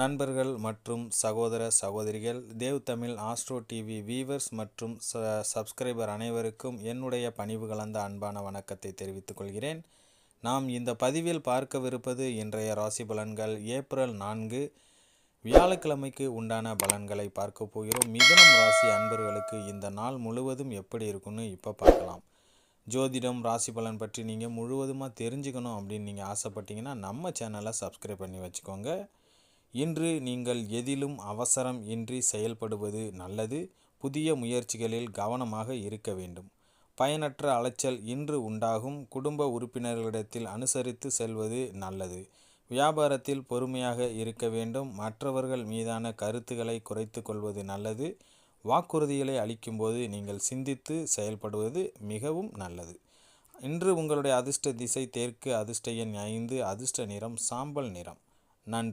நண்பர்கள் மற்றும் சகோதர சகோதரிகள் Dev Tamil Astro TV viewers மற்றும் ச சப்ஸ்கிரைபர் அனைவருக்கும் என்னுடைய பணிவு கலந்த அன்பான வணக்கத்தை தெரிவித்துக் கொள்கிறேன். நாம் இந்த பதிவில் பார்க்கவிருப்பது இன்றைய ராசி பலன்கள். ஏப்ரல் நான்கு வியாழக்கிழமைக்கு உண்டான பலன்களை பார்க்க போகிறோம். மிதனம் ராசி அன்பர்களுக்கு இந்த நாள் முழுவதும் எப்படி இருக்குன்னு இப்போ பார்க்கலாம். ஜோதிடம் ராசி பலன் பற்றி நீங்கள் முழுவதுமாக தெரிஞ்சுக்கணும் அப்படின்னு நீங்கள் ஆசைப்பட்டீங்கன்னா நம்ம சேனலை சப்ஸ்கிரைப் பண்ணி வச்சுக்கோங்க. இன்று நீங்கள் எதிலும் அவசரம் இன்றி செயல்படுவது நல்லது. புதிய முயற்சிகளில் கவனமாக இருக்க வேண்டும். பயனற்ற அலைச்சல் இன்று உண்டாகும். குடும்ப உறுப்பினர்களிடத்தில் அனுசரித்து செல்வது நல்லது. வியாபாரத்தில் பொறுமையாக இருக்க வேண்டும். மற்றவர்கள் மீதான கருத்துக்களை குறைத்து கொள்வது நல்லது. வாக்குறுதிகளை அளிக்கும்போது நீங்கள் சிந்தித்து செயல்படுவது மிகவும் நல்லது. இன்று உங்களுடைய அதிர்ஷ்ட திசை தெற்கு அதிர்ஷ்ட எண் ஐந்து அதிர்ஷ்ட நிறம் சாம்பல் நிறம். நன்றி.